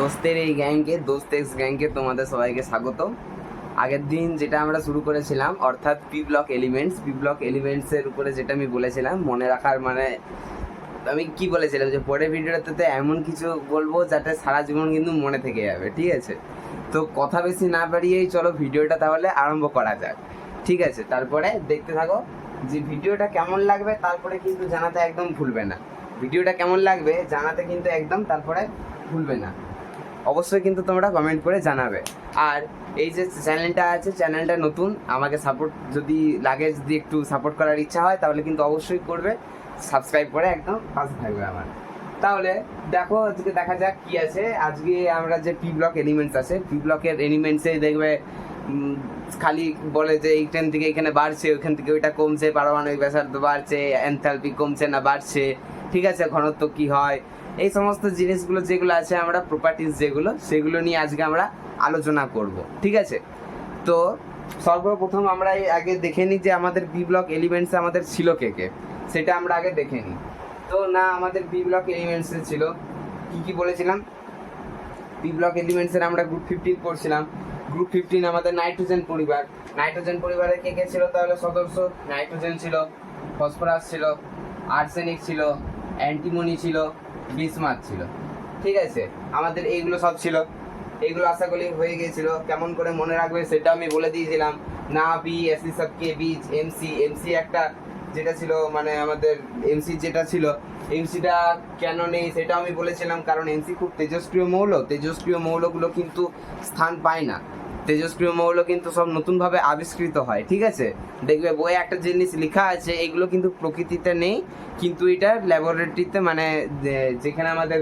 দোস্তের এই গ্যাংকে দোস্ত এক্স গ্যাংকে তোমাদের সবাইকে স্বাগত। আগের দিন যেটা আমরা শুরু করেছিলাম, অর্থাৎ p block elements p block এলিমেন্টসের উপরে যেটা আমি বলেছিলাম, মনে রাখার মানে আমি কি বলেছিলাম যে পরের ভিডিওটাতে এমন কিছু বলব যাতে সারা জীবন কিন্তু মনে থেকে যাবে, ঠিক আছে? তো কথা বেশি না বাড়িয়েই চলো ভিডিওটা তাহলে আরম্ভ করা যাক, ঠিক আছে? তারপরে দেখতে থাকো যে ভিডিওটা কেমন লাগবে, তারপরে কিন্তু জানাতে একদম ভুলবে না। ভিডিওটা কেমন লাগবে জানাতে কিন্তু একদম তারপরে ভুলবে না। অবশ্যই কিন্তু তোমরা কমেন্ট করে জানাবে। আর এই যে চ্যানেলটা আছে চ্যানেলটা নতুন, আমাকে সাপোর্ট যদি লাগে, যদি একটু সাপোর্ট করার ইচ্ছা হয়, তাহলে কিন্তু অবশ্যই করবে। সাবস্ক্রাইব করে একদম পাশে থাকবে আমার। তাহলে দেখো, আজকে দেখা যাক কি আছে। আজকে আমরা যে পি ব্লক এলিমেন্টস আছে পি ব্লকের এলিমেন্টসে দেখবে খালি বলে যে এইখান থেকে এখানে বাড়ছে, ওইখান থেকে ওইটা কমছে, পারমাণবিক ব্যাসার্ধ বাড়ছে এনথালপি কমছে না বাড়ছে, ঠিক আছে, ঘনত্ব কি হয়? এই সমস্ত জিনিসগুলো যেগুলো আছে, আমরা প্রপার্টিস যেগুলো, সেগুলো নিয়ে আজকে আমরা আলোচনা করব, ঠিক আছে? তো সর্বপ্রথম আমরা আগে দেখে নিই যে আমাদের বি ব্লক এলিমেন্টস আমাদের ছিল কে কে, সেটা আমরা আগে দেখে নিই। তো না, আমাদের বি ব্লক এলিমেন্টসে ছিল, কি কি বলেছিলাম? বি ব্লক এলিমেন্টসের আমরা গ্রুপ ফিফটিন পড়ছিলাম গ্রুপ ফিফটিন আমাদের নাইট্রোজেন পরিবার। নাইট্রোজেন পরিবারে কে কে ছিল? তাহলে সদস্য নাইট্রোজেন ছিল ফসফরাস ছিল আর্সেনিক ছিল অ্যান্টিমনি ছিল বিসমাত ছিল। ঠিক আছে? আমাদের এইগুলো সব ছিল। এইগুলো আশা করি হয়ে গিয়েছিল। কেমন করে মনে রাখবে সেটা আমি বলে দিয়েছিলাম। না বি এসি সব কে বীজ এমসি এমসি একটা যেটা ছিল মানে আমাদের এমসি যেটা ছিল এমসিটা কেন নেই সেটা আমি বলেছিলাম, কারণ এমসি খুব তেজস্ক্রিয় মৌল। তেজস্ক্রিয় মৌলগুলো কিন্তু স্থান পায় না। তেজস্ক্রিয় মৌল কিন্তু সব নতুনভাবে আবিষ্কৃত হয়, ঠিক আছে? দেখবে বইয়ে একটা জিনিস লেখা আছে, এগুলো কিন্তু প্রকৃতিতে নেই, কিন্তু এটা ল্যাবরেটরিতে মানে যেখানে আমাদের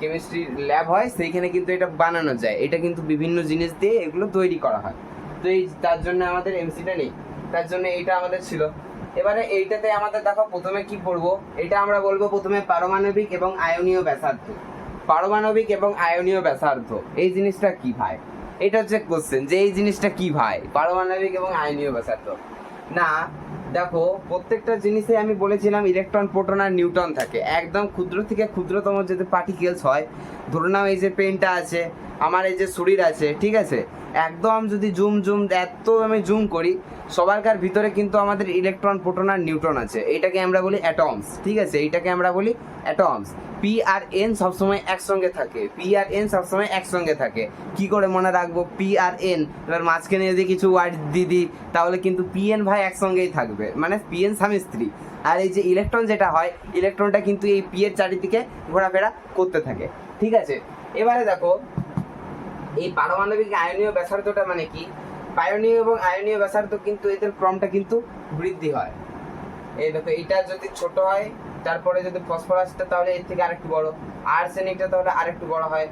কেমিস্ট্রি ল্যাব হয়, সেইখানে কিন্তু এটা বানানো যায়। এটা কিন্তু বিভিন্ন জিনিস দিয়ে এগুলো তৈরি করা হয়। তো এই, তার জন্য আমাদের এমসিটা নেই। তার জন্য এইটা আমাদের ছিল। এবারে এইটাতে আমাদের দেখো, প্রথমে কি পড়ব? এটা আমরা বলব প্রথমে পারমাণবিক এবং আয়নীয় ব্যাসার্ধ। পারমাণবিক এবং আয়নীয় ব্যাসার্ধ। এই জিনিসটা কি ভাই? এটা হচ্ছে কোশ্চেন যে এই জিনিসটা কি ভাই? পারমাণবিক এবং আইনীয় ব্যাসার্ধ। না, দেখো, প্রত্যেকটা জিনিসে আমি বলেছিলাম ইলেকট্রন প্রোটন আর নিউটন থাকে। একদম ক্ষুদ্র থেকে ক্ষুদ্রতম যদি পার্টিকেলস হয়, ধরে নাও এই যে পেনটা আছে, আমার এই যে শরীর আছে, ঠিক আছে? একদম যদি জুম জুম, এত আমি জুম করি, সবারকার ভিতরে কিন্তু আমাদের ইলেকট্রন প্রোটন আর নিউটন আছে। এটাকে আমরা বলি অ্যাটমস ঠিক আছে? এইটাকে আমরা বলি অ্যাটমস পি আর এন সবসময় একসঙ্গে থাকে। পি আর এন সবসময় একসঙ্গে থাকে। কি করে মনে রাখব? পি আর এন এবার মাঝখানে যদি কিছু ওয়ার্ড দিয়ে দিই, তাহলে কিন্তু পি এন ভাই একসঙ্গেই থাকবে। মানে পি এন স্বামী স্ত্রী আর এই যে ইলেকট্রন যেটা হয় ইলেকট্রনটা কিন্তু এই পি এর চারিদিকে ঘোরাফেরা করতে থাকে। ঠিক আছে? এবারে দেখো এই পারমাণবিক আয়নীয় ব্যাসার্ধটা মানে কি? পায়নীয় এবং আয়নীয় ব্যাসার্ধ কিন্তু এদের ক্রমটা কিন্তু বৃদ্ধি হয়। এই দেখো, এটা যদি ছোট হয়, তারপরে যদি ফসফরাসটা তাহলে এর থেকে আরেকটু বড়। আর্সেনিকটা তাহলে আরেকটু বড় হয়।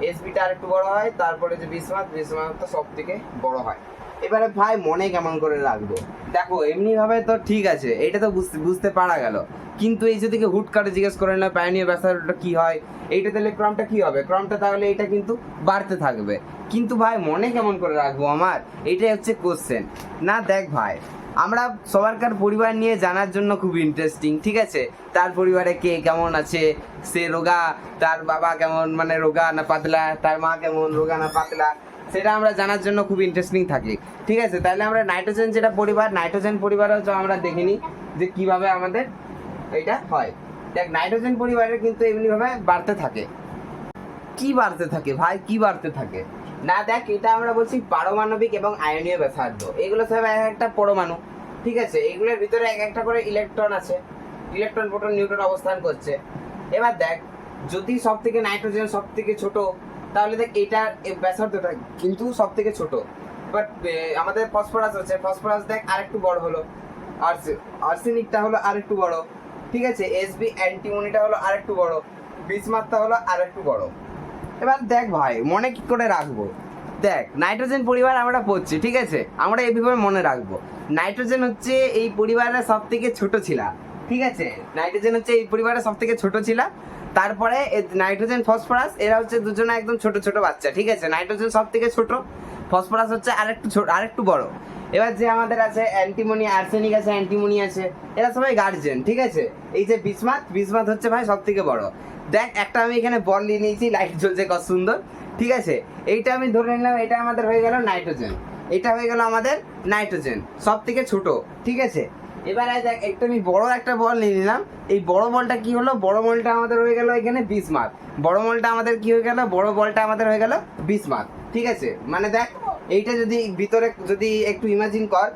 এসবিটা আরেকটু বড় হয়, তারপরে যে বিসমাত বিসমাত তো সব থেকে বড় হয়। এবারে ভাই মনে কেমন করে রাখব? দেখো এমনি ভাবে তো ঠিক আছে, এটা তো বুঝতে বুঝতে পারা গেল। কিন্তু এই যদি হুট করে জিজ্ঞেস করে না পায়নীয় ব্যাসার্ধটা কি হয়? এইটা তাহলে ক্রমটা কি হবে? ক্রমটা তাহলে এটা কিন্তু বাড়তে থাকবে। কিন্তু ভাই, মনে কেমন করে রাখব আমার? এটাই হচ্ছে কোশ্চেন না, দেখ ভাই, আমরা সবারকার পরিবার নিয়ে জানার জন্য খুব ইন্টারেস্টিং ঠিক আছে? তার পরিবারে কে কেমন আছে? সে রোগা, তার বাবা কেমন? মানে রোগা না পাতলা? তার মা কেমন? রোগা না পাতলা? সেটা আমরা জানার জন্য খুব ইন্টারেস্টিং থাকে, ঠিক আছে? তাহলে আমরা নাইট্রোজেন যেটা পরিবার নাইট্রোজেন পরিবারও আমরা দেখিনি যে কীভাবে আমাদের এটা হয়। দেখ নাইট্রোজেন পরিবারের কিন্তু এমনিভাবে বাড়তে থাকে। কি বাড়তে থাকে? ভাই, কি বাড়তে থাকে? না, দেখ, এটা আমরা বলছি পারমাণবিক এবং আয়নীয় ব্যাসার্ধ। এগুলো সব এক একটা পরমাণু, ঠিক আছে? এগুলোর ভিতরে এক একটা করে ইলেকট্রন আছে। ইলেকট্রন প্রোটন নিউট্রন অবস্থান করছে। এবার দেখ, যদি সব থেকে নাইট্রোজেন সব থেকে ছোট, তাহলে দেখ, এটার এ ব্যাসার্ধটা কিন্তু সব থেকে ছোট বাট আমাদের ফসফরাস আছে। ফসফরাস দেখ, আরেকটু বড় হলো। আর্সে আর্সেনিকটা হলো আরেকটু বড়। ঠিক আছে এসবি অ্যান্টিমনিটা হলো আরেকটু বড় বিসমাত্রা হলো আরেকটু বড়। এবার দেখ ভাই, মনে কি করে রাখব? দেখ নাইট্রোজেন পরিবার আমরা পড়ছি, ঠিক আছে? আমরা এই এইভাবে মনে রাখব। নাইট্রোজেন হচ্ছে এই পরিবারের সব থেকে ছোট ছিলা, ঠিক আছে? নাইট্রোজেন হচ্ছে এই পরিবারের সব থেকে ছোট ছিলা। তারপরে নাইট্রোজেন ফসফরাস এরা হচ্ছে দুজনে একদম ছোট ছোট বাচ্চা, ঠিক আছে? নাইট্রোজেন সব থেকে ছোট ফসফরাস হচ্ছে আরেকটু ছোট আরেকটু বড়। এবার যে আমাদের আছে অ্যান্টিমনি আর্সেনিক আছে অ্যান্টিমনি আছে, এরা সবাই গার্জেন ঠিক আছে? এই যে বিসমাত বিসমাত হচ্ছে ভাই সব থেকে বড়। দেখ, একটা আমি এখানে বল নিয়ে নিয়েছি লাইট জ্বলছে, কত সুন্দর, ঠিক আছে? এইটা আমি ধরে নিলাম, এটা আমাদের হয়ে গেল নাইট্রোজেন এটা হয়ে গেল আমাদের নাইট্রোজেন সব থেকে ছোট, ঠিক আছে? এবারে দেখ, একটা আমি বড় একটা বল নিয়ে নিলাম। এই বড় বলটা কি হলো? বড় বলটা আমাদের হয়ে গেল এখানে বিশ মার্ক বড় বলটা আমাদের কি হয়ে গেল? বড় বলটা আমাদের হয়ে গেল বিশ মার্ক ঠিক আছে? মানে দেখ, এইটা যদি ভিতরে, যদি একটু ইমাজিন কর,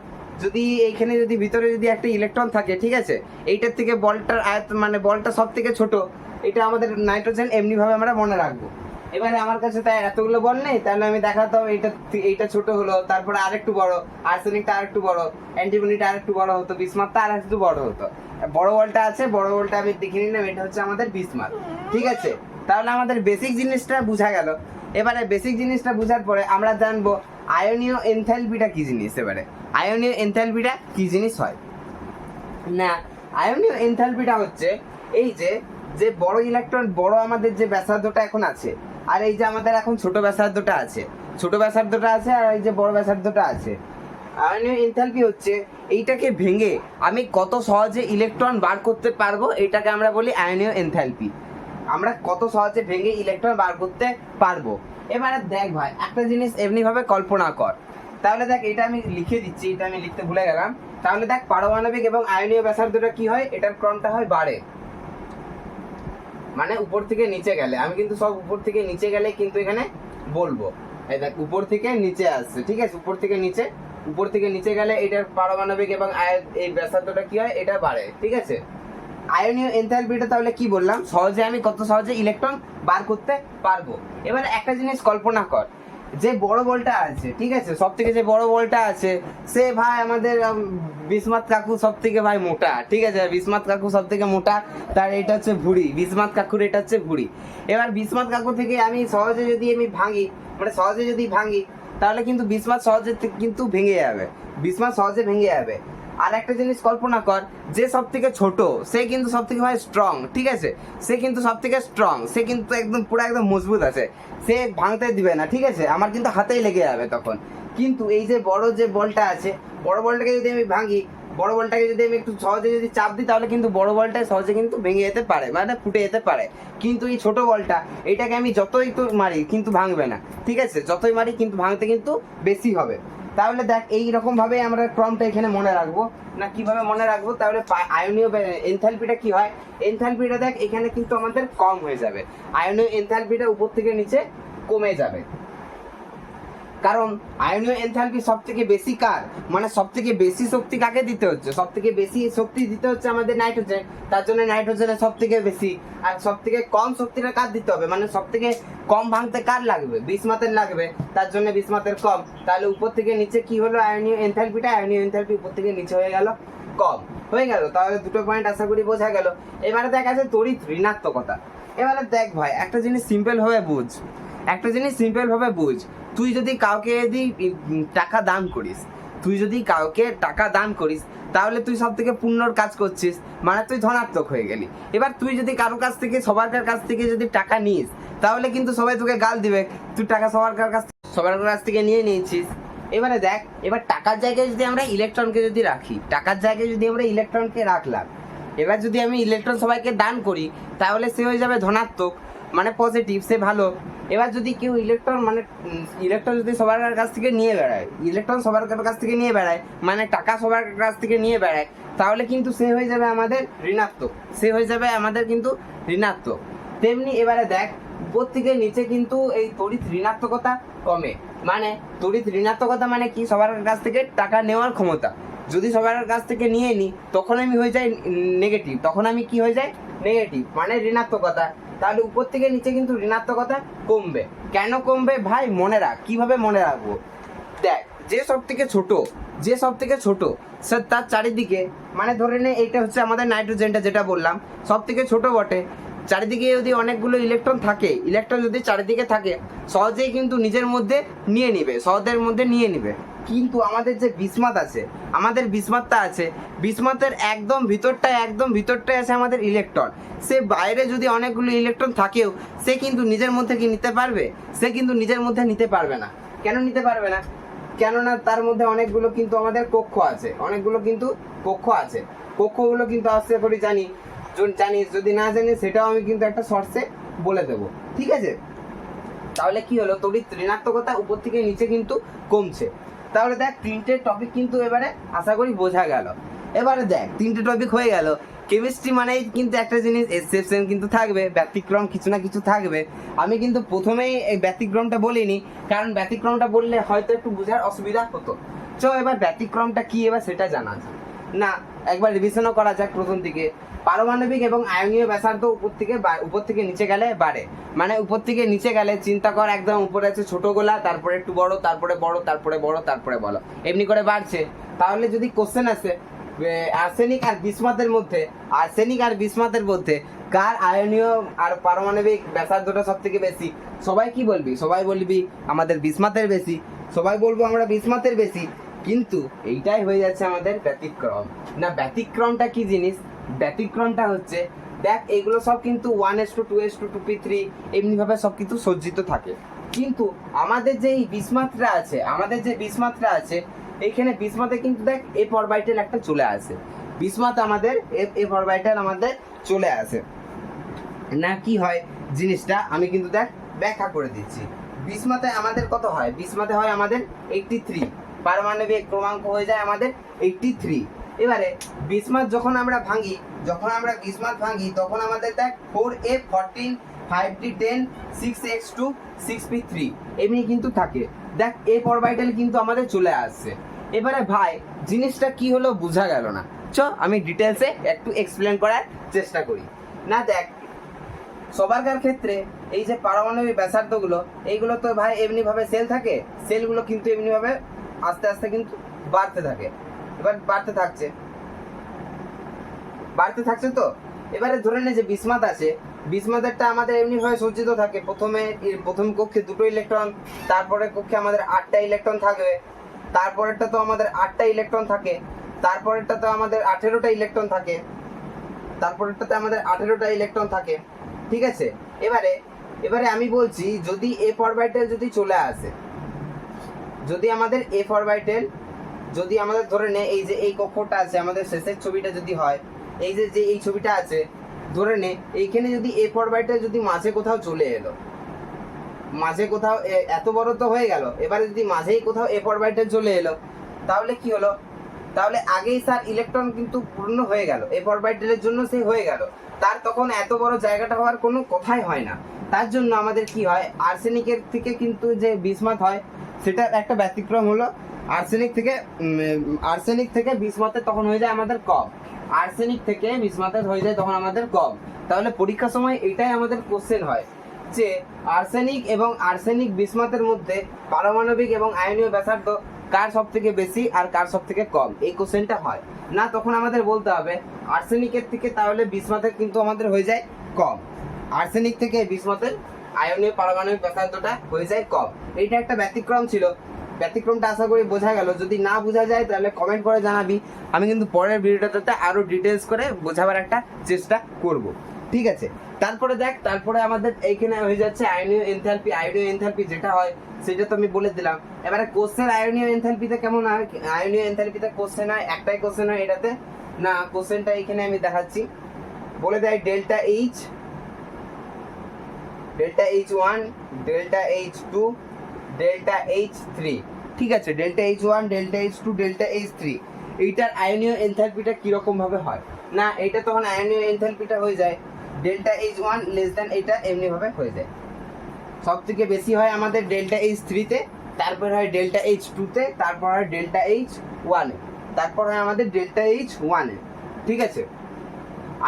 যদি এইখানে যদি ভিতরে যদি একটা ইলেকট্রন থাকে, ঠিক আছে? এইটার থেকে বলটার আয়ত মানে বলটা সব থেকে ছোট, এটা আমাদের নাইট্রোজেন এমনিভাবে আমরা মনে রাখব। এবারে আমার কাছে তাই এতগুলো বল নেই, তাহলে আমি দেখাতাম এইটা এইটা ছোট হলো, তারপরে আরেকটু বড়, আর্সেনিকটা আরেকটু বড় অ্যান্টিমনিটা আরেকটু বড় হতো বিসমার্কটা আর একটু বড় হতো। বড় বলটা আছে, বড় বলটা আমি দেখে নিলাম, এটা হচ্ছে আমাদের বিসমার্ক ঠিক আছে? তাহলে আমাদের বেসিক জিনিসটা বোঝা গেল। এবারে বেসিক জিনিসটা বোঝার পরে আমরা জানব আয়নীয় এনথালপিটা কি জিনিস এবারে? আয়নীয় এনথালপিটা কি জিনিস হয়? না, আয়নীয় এনথালপিটা হচ্ছে এই যে যে বড় ইলেকট্রন বড় আমাদের যে ব্যাসার্ধটা এখন আছে আর এই যে আমাদের এখন ছোট ব্যাসার্ধটা আছে। ছোট ব্যাসার্ধটা আছে আর এই যে বড় ব্যাসার্ধটা আছে। আয়নীয় এনথালপি হচ্ছে, এইটাকে ভেঙে আমি কত সহজে ইলেকট্রন বার করতে পারব, এটাকে আমরা বলি আয়নীয় এনথালপি আমরা কত সহজে ভেঙে ইলেকট্রন বার করতে পারব। এবারে দেখ ভাই, একটা জিনিস এমনি ভাবে কল্পনা কর। তাহলে দেখ, এটা আমি লিখে দিচ্ছি, এটা আমি লিখতে ভুলে গেলাম। তাহলে দেখ, পারমাণবিক এবং আয়নীয় ব্যাসার্ধটা কি হয়? এটার ক্রমটা হয় বাড়ে মানে উপর থেকে নিচে গেলে। আমি কিন্তু সব উপর থেকে নিচে গেলে কিন্তু এখানে বলব। এই দেখ, উপর থেকে নিচে আসছে, ঠিক আছে? উপর থেকে নিচে, উপর থেকে নিচে গেলে এটার পারমাণবিক এবং আয়- এই ব্যাসার্ধটা কি হয়? এটা বাড়ে, ঠিক আছে? আয়নীয় এনথালপিটা তাহলে কি বললাম? সহজে আমি কত সহজে ইলেকট্রন বার করতে পারব? এবার একটা জিনিস কল্পনা কর। যে বড় বলটা আছে, ঠিক আছে? সব থেকে যে বড় বলটা আছে, সে ভাই আমাদের বিসমাত কাকু সব থেকে ভাই মোটা, ঠিক আছে? বিসমাত কাকু সব থেকে মোটা, তার এটা হচ্ছে ভুড়ি বিসমাত কাকুর এটা হচ্ছে ভুড়ি। এবার বিসমাত কাকু থেকে আমি সহজে যদি আমি ভাঙি মানে সহজে যদি ভাঙি, তাহলে কিন্তু বিসমাত সহজে কিন্তু ভেঙে যাবে। বিসমাত সহজে ভেঙে যাবে। আর একটা জিনিস কল্পনা কর, যে সব থেকে ছোট, সে কিন্তু সব থেকে ভাই স্ট্রং ঠিক আছে? সে কিন্তু সব থেকে স্ট্রং সে কিন্তু একদম পুরো একদম মজবুত আছে। সে ভাঙতে দিবে না, ঠিক আছে? আমার কিন্তু হাতেই লেগে যাবে তখন। কিন্তু এই যে বড় যে বলটা আছে, বড় বলটাকে যদি আমি ভাঙি, বড় বলটাকে যদি আমি একটু সহজে যদি চাপ দিই, তাহলে কিন্তু বড় বলটা সহজে কিন্তু ভেঙে যেতে পারে মানে ফুটে যেতে পারে। কিন্তু এই ছোট বলটা, এটাকে আমি যতই তো মারি, কিন্তু ভাঙবে না, ঠিক আছে? যতই মারি, কিন্তু ভাঙতে কিন্তু বেশি হবে। তাহলে দেখ এই রকম ভাবে আমরা ক্রমটা এখানে মনে রাখব। না, কীভাবে মনে রাখব? তাহলে আয়নীয় এনথালপিটা কি হয়? এনথালপিটা দেখ, এখানে কিন্তু আমাদের কম হয়ে যাবে। আয়নীয় এনথালপিটা উপর থেকে নিচে কমে যাবে। কারণ আয়নীয় এনথালপি সব থেকে বেশি কার? মানে সব থেকে বেশি শক্তি কাকে দিতে হচ্ছে? সব থেকে বেশি শক্তি দিতে হচ্ছে আমাদের নাইট্রোজেন তার জন্য নাইট্রোজেনের সব থেকে বেশি। আর সব থেকে কম শক্তিটা কার দিতে হবে? মানে সব থেকে কম ভাঙতে কার লাগবে? বিসমাতের লাগবে, তার জন্য বিসমাতের কম। তাহলে উপর থেকে নিচে কি হলো? আয়নীয় এনথালপিটা আয়নীয় এনথালপি উপর থেকে নিচে হয়ে গেল কম। হয়ে গেল? তাহলে দুটো পয়েন্ট আশা করি বোঝা গেল। এবারে দেখা যাচ্ছে তড়িৎ ঋণাত্মকতা। এবারে দেখ ভাই, একটা জিনিস সিম্পল ভাবে বুঝ। একটা জিনিস সিম্পল ভাবে বুঝ। তুই যদি কাউকে যদি টাকা দান করিস, তুই যদি কাউকে টাকা দান করিস, তাহলে তুই সব থেকে পুণ্যর কাজ করছিস মানে তুই ধনাত্মক হয়ে গেলি। এবার তুই যদি কারও কাছ থেকে সবার কাছ থেকে যদি টাকা নিস, তাহলে কিন্তু সবাই তোকে গাল দিবে, তুই টাকা সবার কাছ সবার কাছ থেকে নিয়ে নিয়েছিস। এবারে দেখ, এবার টাকার জায়গায় যদি আমরা ইলেকট্রনকে যদি রাখি, টাকার জায়গায় যদি আমরা ইলেকট্রনকে রাখলাম, এবার যদি আমি ইলেকট্রন সবাইকে দান করি, তাহলে সে হয়ে যাবে ধনাত্মক। মানে পজিটিভ সে ভালো। এবার যদি কেউ ইলেকট্রন মানে ইলেকট্রন যদি সবার কাছ থেকে নিয়ে বেড়ায় ইলেকট্রন সবার কাছ থেকে নিয়ে বেড়ায় মানে টাকা সবার কাছ থেকে নিয়ে বেড়ায়, তাহলে কিন্তু সে হয়ে যাবে আমাদের ঋণাত্মক। সে হয়ে যাবে আমাদের কিন্তু ঋণাত্মক। তেমনি এবারে দেখ, উপর থেকে নিচে কিন্তু এই তড়িৎ ঋণাত্মকতা কমে। মানে তড়িৎ ঋণাত্মকতা মানে কি? সবার কাছ থেকে টাকা নেওয়ার ক্ষমতা। যদি সবার কাছ থেকে নিয়ে নিই তখন আমি হয়ে যাই নেগেটিভ তখন আমি কি হয়ে যাই? নেগেটিভ মানে ঋণাত্মকতা। তাহলে উপর থেকে নিচে কিন্তু ঋণাত্মকতা কমবে। কেন কমবে? ভাই, মনে রাখ। কীভাবে মনে রাখব? দেখ, যে সব থেকে ছোট, যে সব থেকে ছোট, সে তার চারিদিকে মানে ধরে নে, এইটা হচ্ছে আমাদের নাইট্রোজেনটা যেটা বললাম সব থেকে ছোট বটে। চারিদিকে যদি অনেকগুলো ইলেকট্রন থাকে, ইলেকট্রন যদি চারিদিকে থাকে, সহজেই কিন্তু নিজের মধ্যে নিয়ে নিবে, সহজের মধ্যে নিয়ে নিবে। কিন্তু আমাদের যে বিসমাত আছে, আমাদের বিসমাতটা আছে, বিসমাতের একদম ভিতরটায় একদম ভিতরটায় আছে আমাদের ইলেকট্রন সে বাইরে যদি অনেকগুলো ইলেকট্রন থাকেও, সে কিন্তু নিজের মধ্যে কি নিতে পারবে? সে কিন্তু নিজের মধ্যে নিতে পারবে না। কেন নিতে পারবে না? কেননা তার মধ্যে অনেকগুলো কিন্তু আমাদের কক্ষ আছে। অনেকগুলো কিন্তু কক্ষ আছে। কক্ষগুলো কিন্তু আশা করি জানি, জন- যদি না জানি সেটাও আমি কিন্তু একটা শর্টসে বলে দেবো। ঠিক আছে? তাহলে কি হলো? তড়িৎ ঋণাত্মকতা উপর থেকে নিচে কিন্তু কমছে। তাহলে দেখ, তিনটে টপিক কিন্তু এবারে আশা করি বোঝা গেল। এবারে দেখ, তিনটে টপিক হয়ে গেল। কেমিস্ট্রি মানেই কিন্তু একটা জিনিস এক্সেপশন কিন্তু থাকবে, ব্যতিক্রম কিছু না কিছু থাকবে। আমি কিন্তু প্রথমেই এই ব্যতিক্রমটা বলিনি, কারণ ব্যতিক্রমটা বললে হয়তো একটু বোঝার অসুবিধা হতো। চো এবার ব্যতিক্রমটা কি এবার সেটা জানা যাক। না, একবার রিভিশনও করা যাক প্রথম দিকে। পারমাণবিক এবং আয়নীয় ব্যাসার্ধ উপর থেকে উপর থেকে নিচে গেলে বাড়ে। মানে উপর থেকে নিচে গেলে চিন্তা কর, একদম উপরে আছে ছোট গোলা, তারপরে একটু বড়, তারপরে বড় তারপরে বড় তারপরে বড়। এমনি করে বাড়ছে। তাহলে যদি কোশ্চেন আসে আর্সেনিক আর বিসমাতের মধ্যে আর্সেনিক আর বিসমাতের মধ্যে কার আয়নীয় আর পারমাণবিক ব্যাসার্ধটা সব থেকে বেশি? সবাই কি বলবি? সবাই বলবি আমাদের বিসমাতের বেশি। সবাই বলব আমরা বিসমাতের বেশি। কিন্তু এইটাই হয়ে যাচ্ছে আমাদের ব্যতিক্রম। না, ব্যতিক্রমটা কি জিনিস? ব্যতিক্রমটা হচ্ছে, দেখ, এগুলো সব কিন্তু one s two two s two two p three এমনিভাবে সব কিন্তু সজ্জিত থাকে। কিন্তু আমাদের যে এই বিসমাত্রা আছে, আমাদের যে বিসমাত্রা আছে এইখানে বিসমাতে কিন্তু দেখ এ ফরবাইটেল একটা চলে আসে। বিসমাত আমাদের এ- এ ফরবাইটেল আমাদের চলে আসে। না কি হয় জিনিসটা, আমি কিন্তু দেখ, ব্যাখ্যা করে দিচ্ছি। বিসমাতে আমাদের কত হয়? বিসমাতে হয় আমাদের এইটটি থ্রি পারমাণবিক ক্রমাঙ্ক হয়ে যায় আমাদের এইটটি থ্রি এবারে বিসমাত যখন আমরা ভাঙি যখন আমরা বিসমাত ভাঙি তখন আমাদের দেখ four A fourteen, five T ten, six X two, six P three, এমনি কিন্তু থাকে। দেখ, এ পরবাইটাল কিন্তু আমাদের চলে আসছে। এবারে ভাই, জিনিসটা কি হলো বোঝা গেল না। চ, আমি ডিটেলসে একটু এক্সপ্লেন করার চেষ্টা করি। না দেখ সবারকার ক্ষেত্রে এই যে পারমাণবিক ব্যাসার্ধগুলো, এইগুলো তো ভাই এমনিভাবে সেল থাকে। সেলগুলো কিন্তু এমনিভাবে আস্তে আস্তে কিন্তু বাড়তে থাকে। এবার বাড়তে থাকছে। বাড়তে থাকছে তো? এবারে ধরে নে যে বিসমাত আছে। বিসমাতেরটা আমাদের এমনি ভাবে সজ্জিত থাকে। প্রথমে প্রথম কক্ষে দুটো ইলেকট্রন তারপরে কক্ষে আমাদের আটটা ইলেকট্রন থাকবে তারপরেরটা তো আমাদের আটটা ইলেকট্রন থাকে। তারপরেরটা তো আমাদের আঠেরোটা ইলেকট্রন থাকে। তারপরেরটাতে আমাদের আঠেরোটা ইলেকট্রন থাকে। ঠিক আছে? এবারে এবারে আমি বলছি, যদি এ ফরবাইটেল যদি চলে আসে, যদি আমাদের এ ফরবাইটেল যদি আমাদের ধরে নে, এই যে এই কক্ষটা আছে, আমাদের শেষের ছবিটা যদি হয়, এই যে যে এই ছবিটা আছে, ধরে নে, এইখানে যদি এ ফরবাইটেল যদি মাঝে কোথাও চলে এলো, মাঝে কোথাও এত বড় তো হয়ে গেল, এবারে যদি মাঝেই কোথাও এ ফরবাইটেল চলে এলো, তাহলে কি হলো? তাহলে আগেই স্যার ইলেকট্রন কিন্তু পূর্ণ হয়ে গেল এ ফরবাইটেলের জন্য সে হয়ে গেল। তার তখন এত বড় জায়গাটা হওয়ার কোনো কথাই হয় না। তার জন্য আমাদের কি হয় আর্সেনিকের থেকে কিন্তু যে বিসমাত হয় সেটা একটা ব্যতিক্রম হলো আর্সেনিক থেকে আর্সেনিক থেকে বিসমাতে তখন হয়ে যায় আমাদের কম আর্সেনিক থেকে বিসমাতে হয়ে যায় তখন আমাদের কম তাহলে পরীক্ষার সময় এটাই আমাদের কোশ্চেন হয়, যে আর্সেনিক এবং আর্সেনিক বিসমাতের মধ্যে পারমাণবিক এবং আয়নীয় ব্যাসার্ধ কার সব থেকে বেশি আর কার সব থেকে কম? এই কোশ্চেনটা হয়। না, তখন আমাদের বলতে হবে, আর্সেনিকের থেকে তাহলে বিসমাতের কিন্তু আমাদের হয়ে যায় কম। আর্সেনিক থেকে বিসমাতের আয়নীয় পারমাণবিক ব্যাসার্ধটা হয়ে যায় কম। এইটা একটা ব্যতিক্রম ছিল। ব্যতিক্রমটা আশা করি বোঝা গেল। যদি না বোঝা যায়, তাহলে কমেন্ট করে জানাবি। আমি কিন্তু পরের ভিডিওটাতে আরও ডিটেলস করে বোঝাবার একটা চেষ্টা করব। ঠিক আছে? তারপরে দেখ, তারপরে আমাদের এইখানে হয়ে যাচ্ছে আয়নীয় এনথালপি আয়নীয় এনথালপি যেটা হয়, সেটা তো আমি বলে দিলাম। এবারে কোশ্চেন আয়নীয় এনথালপিতে কেমন হয়? আয়নীয় এনথালপিতে কোশ্চেন হয়, একটাই কোশ্চেন হয় এটাতে। না কোশ্চেনটা এখানে আমি দেখাচ্ছি। বলে দেয় delta H delta H one delta H two delta H three ঠিক আছে delta H one delta H two delta H three এইটার আয়নীয় এনথালপিটা কীরকম ভাবে হয়? না, এটা তখন আয়নীয় এনথালপিটা হয়ে যায়। Delta H one less then এটা এমনিভাবে হয়ে যায়। সব থেকে বেশি হয় আমাদের ডেল্টা এইচ থ্রিতে তারপর হয় ডেল্টা এইচ টুতে তারপর হয় ডেল্টা এইচ ওয়ানে তারপর হয় আমাদের ডেল্টা এইচ ওয়ানে ঠিক আছে?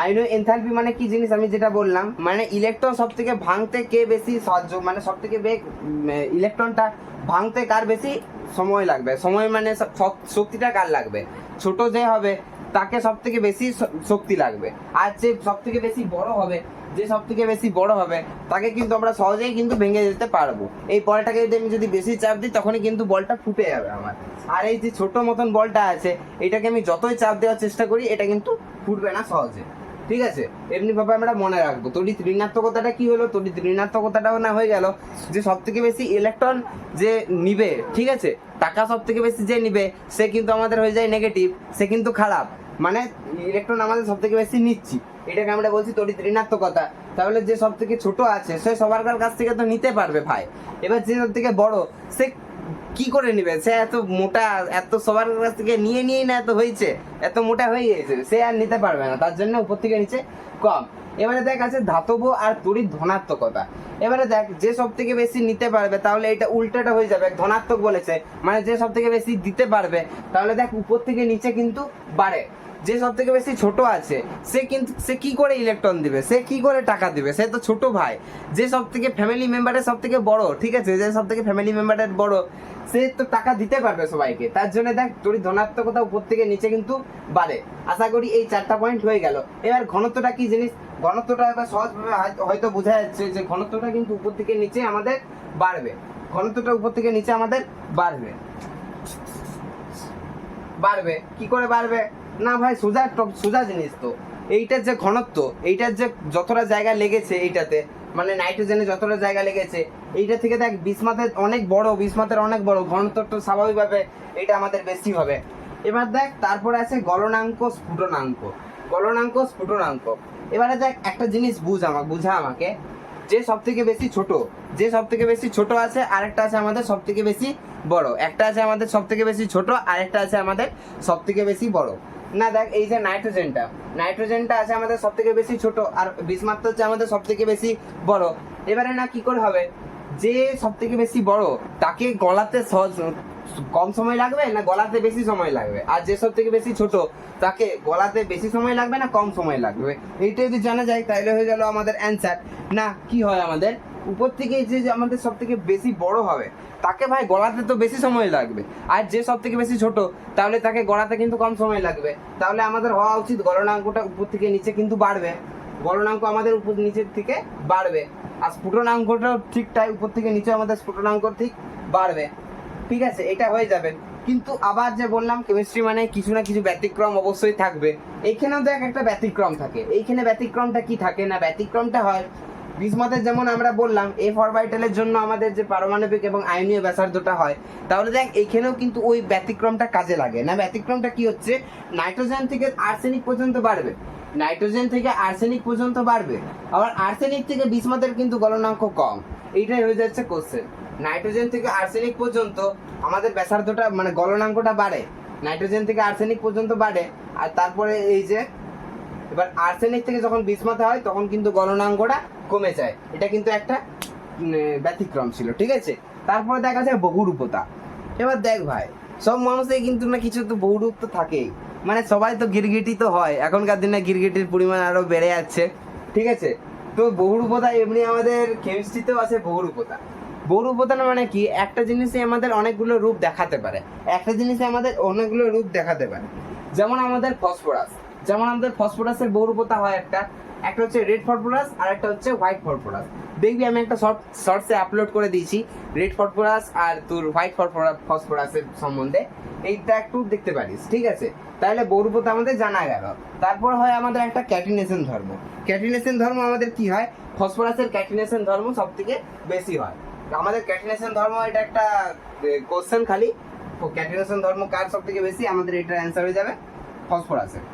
আইনো এনথালপি মানে কি জিনিস? আমি যেটা বললাম মানে ইলেকট্রন সব থেকে ভাঙতে কে বেশি সহ্য মানে সব থেকে বেগ ইলেকট্রনটা ভাঙতে কার বেশি সময় লাগবে? সময় মানে শক্তিটা কার লাগবে? ছোট যে হবে, তাকে সব থেকে বেশি শক্তি লাগবে। আর যে সব থেকে বেশি বড় হবে, যে সব থেকে বেশি বড় হবে, তাকে কিন্তু আমরা সহজেই কিন্তু ভেঙে যেতে পারব। এই বলটাকে যদি আমি যদি বেশি চাপ দিই, তখনই কিন্তু বলটা ফুটে যাবে আমার। আর এই যে ছোট মতন বলটা আছে, এটাকে আমি যতই চাপ দেওয়ার চেষ্টা করি, এটা কিন্তু ফুটবে না সহজে। ঠিক আছে? এমনি ভাবে আমরা মনে রাখব। তড়িৎ ঋণাত্মকতাটা কি হলো? তড়িৎ ঋণাত্মকতাটাও না হয়ে গেল যে সব থেকে বেশি ইলেকট্রন যে নিবে, ঠিক আছে? টাকা সব থেকে বেশি যে নিবে, সে কিন্তু আমাদের হয়ে যায় নেগেটিভ সে কিন্তু খারাপ। মানে ইলেকট্রন আমাদের সব থেকে বেশি নিচ্ছি। এটাকে আমরা বলছি তড়িৎ ঋণাত্মকতা। তাহলে যে সব থেকে ছোট আছে, সে সবার কাছ থেকে তো নিতে পারবে ভাই। এবার যে সব থেকে বড়, সে কি করে নেবে? সে এত মোটা, এত সবার কাছ থেকে নিয়ে নিয়েই না এত হয়েছে, এত মোটা হয়ে গেছে সে আর নিতে পারবে না, তার জন্য উপর থেকে নিচে কম। এবারে দেখ আছে ধাতব আর তড়িৎ ধনাত্মকতা। এবারে দেখ, যে সব থেকে বেশি নিতে পারবে, তাহলে এটা উল্টাটা হয়ে যাবে, ধনাত্মক বলেছে। মানে যে সব থেকে বেশি দিতে পারবে, তাহলে দেখ উপর থেকে নিচে কিন্তু বাড়ে। যে সব থেকে বেশি ছোট আছে, সে কিন্তু সে কি করে ইলেকট্রন দিবে? সে কি করে টাকা দিবে? সে তো ছোট ভাই। যে সব থেকে ফ্যামিলি মেম্বারের সব থেকে বড়, ঠিক আছে? যে সব থেকে ফ্যামিলি মেম্বারের বড়, সে তো টাকা দিতে পারবে সবাইকে। তার জন্য দেখ, তোর ধনাত্মকতা উপর থেকে নিচে কিন্তু বাড়ে। আশা করি এই চারটা পয়েন্ট হয়ে গেল। এবার ঘনত্বটা কি জিনিস? ঘনত্বটা এবার সহজভাবে হয়- হয়তো বোঝা যাচ্ছে যে ঘনত্বটা কিন্তু উপর থেকে নিচে আমাদের বাড়বে। ঘনত্বটা উপর থেকে নিচে আমাদের বাড়বে। বাড়বে? কি করে বাড়বে? না ভাই, সোজা সোজা জিনিস তো। এইটার যে ঘনত্ব, এইটার যে যতটা জায়গা লেগেছে এইটাতে মানে নাইট্রোজেনে যতটা জায়গা লেগেছে, এইটা থেকে দেখ বিসমাতের অনেক বড় বিসমাতের অনেক বড় ঘনত্ব স্বাভাবিকভাবে এটা আমাদের বেশি হবে। এবার দেখ, তারপরে আছে গলনাঙ্ক, স্ফুটনাঙ্ক। গলনাঙ্ক, স্ফুটনাঙ্ক। এবারে দেখ, একটা জিনিস বুঝ আমাকে, বুঝা আমাকে। যে সব থেকে বেশি ছোট, যে সব থেকে বেশি ছোট আছে, আরেকটা আছে আমাদের সব থেকে বেশি বড়। একটা আছে আমাদের সব থেকে বেশি ছোট, আরেকটা আছে আমাদের সব থেকে বেশি বড়। না দেখ, এই যে নাইট্রোজেনটা নাইট্রোজেনটা আছে আমাদের সব থেকে বেশি ছোট আর বিসমাত্র হচ্ছে আমাদের সব থেকে বেশি বড়। এবারে না কি করে হবে? যে সব থেকে বেশি বড়, তাকে গলাতে সহজ কম সময় লাগবে না গলাতে বেশি সময় লাগবে? আর যে সব থেকে বেশি ছোট, তাকে গলাতে বেশি সময় লাগবে না কম সময় লাগবে? এইটা যদি জানা যায় তাহলে হয়ে গেল আমাদের অ্যান্সার না, কি হয় আমাদের? উপর থেকে যে আমাদের সব থেকে বেশি বড় হবে, তাকে ভাই গলাতে তো বেশি সময় লাগবে। আর যে সব থেকে বেশি ছোট, তাহলে তাকে গলাতে কিন্তু কম সময় লাগবে। তাহলে আমাদের হওয়া উচিত গলনাঙ্কটা উপর থেকে নিচে কিন্তু বাড়বে। গলনাঙ্ক আমাদের উপর নিচের থেকে বাড়বে। আর স্ফুটনাঙ্কটাও ঠিক তাই উপর থেকে নিচে আমাদের স্ফুটনাঙ্ক ঠিক বাড়বে। ঠিক আছে, এটা হয়ে যাবে। কিন্তু আবার যে বললাম কেমিস্ট্রি মানে কিছু না কিছু ব্যতিক্রম অবশ্যই থাকবে। এইখানেও দেখ একটা ব্যতিক্রম থাকে। এইখানে ব্যতিক্রমটা কি থাকে? না, ব্যতিক্রমটা হয়। বিসমাতের যেমন আমরা বললাম এফ অরবাইটালের জন্য আমাদের যে পারমাণবিক এবং আয়নীয় ব্যাসার্ধটা হয়, তাহলে দেখ, এইখানেও কিন্তু ওই ব্যতিক্রমটা কাজে লাগে। না, ব্যতিক্রমটা কি হচ্ছে? নাইট্রোজেন থেকে আর্সেনিক পর্যন্ত বাড়বে। নাইট্রোজেন থেকে আর্সেনিক পর্যন্ত বাড়বে। আবার আর্সেনিক থেকে বিসমাতের কিন্তু গলনাঙ্ক কম। এইটাই হয়ে যাচ্ছে কোশ্চেন নাইট্রোজেন থেকে আর্সেনিক পর্যন্ত আমাদের ব্যাসার্ধটা মানে গলনাঙ্কটা বাড়ে। নাইট্রোজেন থেকে আর্সেনিক পর্যন্ত বাড়ে। আর তারপরে এই যে, এবার আর্সেনিক থেকে যখন বিসমাতে হয়, তখন কিন্তু গলনাঙ্কটা কমে যায়। এটা কিন্তু একটা ব্যতিক্রম ছিল, ঠিক আছে? তারপরে দেখা যায় বহুরূপতা। এবার দেখ ভাই, সব মানুষের কিন্তু না কিছু তো বহুরূপ তো থাকেই। মানে সবাই তো গিরগিটি তো হয়। এখনকার দিনে গিরগিটির পরিমাণ আরও বেড়ে যাচ্ছে, ঠিক আছে? তো বহুরূপতা, এমনি আমাদের কেমিস্ট্রিতেও আছে বহুরূপতা। বহুরূপতা মানে কি? একটা জিনিসে আমাদের অনেকগুলো রূপ দেখাতে পারে। একটা জিনিসে আমাদের অনেকগুলো রূপ দেখাতে পারে। যেমন আমাদের ফসফরাস। যেমন আমাদের ফসফরাসের বহুরূপতা হয় একটা। একটা হচ্ছে রেড ফসফরাস, আর একটা হচ্ছে হোয়াইট ফসফরাস। দেখবি আমি একটা শর্ট, শর্টসে আপলোড করে দিয়েছি। রেড ফসফরাস আর তোর হোয়াইট ফসফরাসের সম্বন্ধে। এইটা একটু দেখতে পারিস, ঠিক আছে? তাহলে বহুরূপতা আমাদের জানা গেল। তারপর হয় আমাদের একটা ক্যাটিনেশন ধর্ম। ক্যাটিনেশন ধর্ম আমাদের কি হয়? ফসফরাসের ক্যাটিনেশন ধর্ম সব থেকে বেশি হয়। আমাদের ক্যাটিনেশন ধর্ম এটা একটা কোশ্চেন খালি। তো ক্যাটিনেশন ধর্ম কার সব থেকে বেশি? আমাদের এটা অ্যান্সার হয়ে যাবে। ফসফরাসের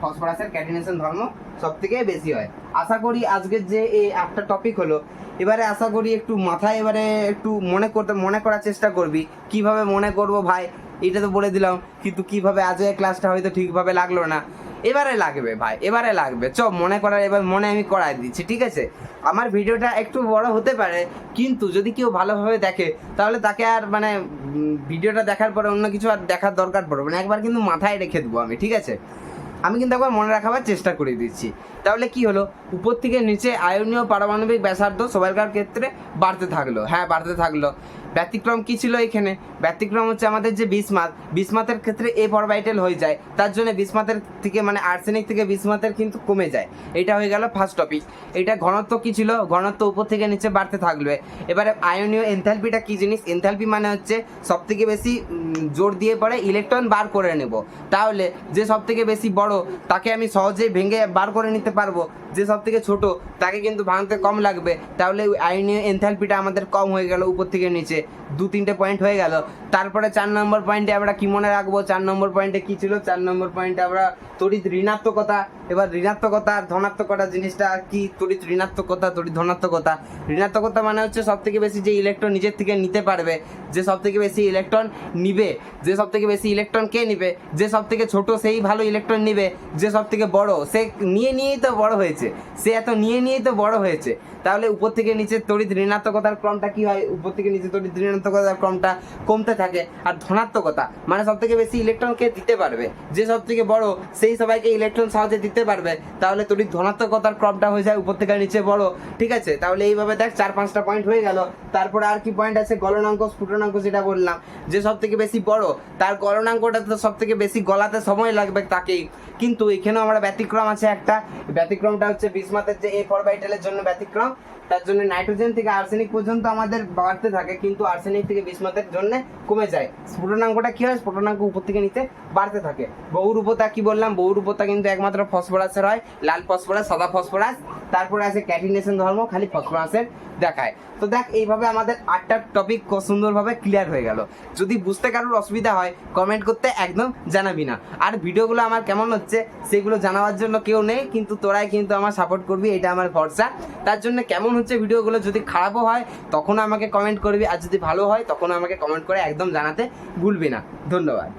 ফসফরাসের ক্যাটিনেশন ধর্ম সব থেকে বেশি হয়। আশা করি আজকের যে এই একটা টপিক হলো, এবারে আশা করি একটু মাথায় এবারে একটু মনে করতে, মনে করার চেষ্টা করবি। কীভাবে মনে করব ভাই? এটা তো বলে দিলাম, কিন্তু কীভাবে আজকের ক্লাসটা হয়তো ঠিকভাবে লাগল না। এবারে লাগবে ভাই, এবারে লাগবে। চ মনে করার এবার মনে আমি করাই দিচ্ছি, ঠিক আছে? আমার ভিডিওটা একটু বড় হতে পারে, কিন্তু যদি কেউ ভালোভাবে দেখে, তাহলে তাকে আর মানে ভিডিওটা দেখার পরে অন্য কিছু আর দেখার দরকার পড়বে না। একবার কিন্তু মাথায় রেখে দেবো আমি, ঠিক আছে? আমি কিন্তু একবার মনে রাখাবার চেষ্টা করে দিচ্ছি। তাহলে কি হলো? উপর থেকে নিচে আয়নীয় পারমাণবিক ব্যাসার্ধ সবাইকার ক্ষেত্রে বাড়তে থাকল। হ্যাঁ বাড়তে থাকল। ব্যতিক্রম কি ছিল এখানে? ব্যতিক্রম হচ্ছে আমাদের যে বিসমাত। বিসমাতের ক্ষেত্রে এ পরবাইটেল হয়ে যায়। তার জন্য বিসমাতের থেকে মানে আর্সেনিক থেকে বিসমাতের কিন্তু কমে যায়। এটা হয়ে গেল ফার্স্ট টপিক এটা ঘনত্ব কি ছিল? ঘনত্ব উপর থেকে নিচে বাড়তে থাকবে এবারে আয়নীয় এনথালপিটা কি জিনিস? এনথালপি মানে হচ্ছে সব থেকে বেশি জোর দিয়ে পরে ইলেকট্রন বার করে নেব। তাহলে যে সব থেকে বেশি বড়, তাকে আমি সহজেই ভেঙে বার করে নিতে পারব। যে সব থেকে ছোট, তাকে কিন্তু ভাঙতে কম লাগবে। তাহলে ওই আয়নীয় এনথালপিটা আমাদের কম হয়ে গেল উপর থেকে নিচে। দু তিনটে পয়েন্ট হয়ে গেল। তারপরে চার নম্বর পয়েন্টে আমরা কি মনে রাখব? চার নম্বর পয়েন্টে কি ছিল? চার নম্বর পয়েন্টে আমরা তড়িৎ ঋণাত্মকতা। এবার ঋণাত্মকতা আর ধনাত্মকতা জিনিসটা কি? তড়িৎ ঋণাত্মকতা, তড়িৎ ধনাত্মকতা। ঋণাত্মকতা মানে হচ্ছে সব থেকে বেশি যে ইলেকট্রন নিজের থেকে নিতে পারবে, যে সব থেকে বেশি ইলেকট্রন নিবে, যে সব থেকে বেশি ইলেকট্রন কে নিবে, যে সব থেকে ছোট সেই ভালো ইলেকট্রন নিবে, যে সব থেকে বড়। সে নিয়ে নিয়েই তো বড় হয়েছে। সে এত নিয়ে নিয়েই তো বড় হয়েছে। তাহলে উপর থেকে নিচে তড়িৎ ঋণাত্মকতার ক্রমটা কি হয়? উপর থেকে নিচে তড়িৎ ঋণাত্মকতার ক্রমটা কমতে থাকে আর ধনাত্মকতা মানে সব থেকে বেশি ইলেকট্রনকে দিতে পারবে। যে সব থেকে বড়, সেই সবাইকে ইলেকট্রন সাহায্যে দিতে পারবে। তাহলে তড়িৎ ধনাত্মকতার ক্রমটা হয়ে যায় উপর থেকে নিচে বড়। ঠিক আছে? তাহলে এইভাবে দেখ, চার পাঁচটা পয়েন্ট হয়ে গেল। তারপরে আর কি পয়েন্ট আছে? গলনাঙ্ক, স্ফুটনাঙ্ক যেটা বললাম। যে সব থেকে বেশি বড়, তার গলনাঙ্কটা তো সব থেকে বেশি গলাতে সময় লাগবে তাকেই। কিন্তু এখানেও আমরা ব্যতিক্রম আছে একটা। ব্যতিক্রমটা হচ্ছে বিসমাতের যে এ ফরবাইটালের জন্য ব্যতিক্রম। তার জন্য নাইট্রোজেন থেকে আর্সেনিক পর্যন্ত আমাদের বাড়তে থাকে, কিন্তু আর্সেনিক থেকে বিসমাতের জন্য কমে যায়। স্ফুটনাঙ্কটা কি হয়? স্ফুটনাঙ্ক উপর থেকে নিচে বাড়তে থাকে। বহুরূপতা কি বললাম? বহুরূপতা কিন্তু একমাত্র ফসফরাসের হয়। লাল ফসফরাস, সাদা ফসফরাস, তারপরে আছে ক্যাটিনেশন ধর্ম, খালি ফসফরাসের দেখায়। তো দেখ, এইভাবে আমাদের আটটা টপিক সুন্দরভাবে ক্লিয়ার হয়ে গেল। যদি বুঝতে কারোর অসুবিধা হয় কমেন্ট করতে একদম জানাবি না। আর ভিডিওগুলো আমার কেমন হচ্ছে, সেগুলো জানাবার জন্য কেউ নেই, কিন্তু তোরাই কিন্তু আমার সাপোর্ট করবি, এটা আমার ভরসা। তার জন্য কেমন হচ্ছে ভিডিওগুলো যদি খারাপও হয় তখন আমাকে কমেন্ট করবি, আর যদি ভালো হয় তখন আমাকে কমেন্ট করে একদম জানাতে ভুলবি না। ধন্যবাদ।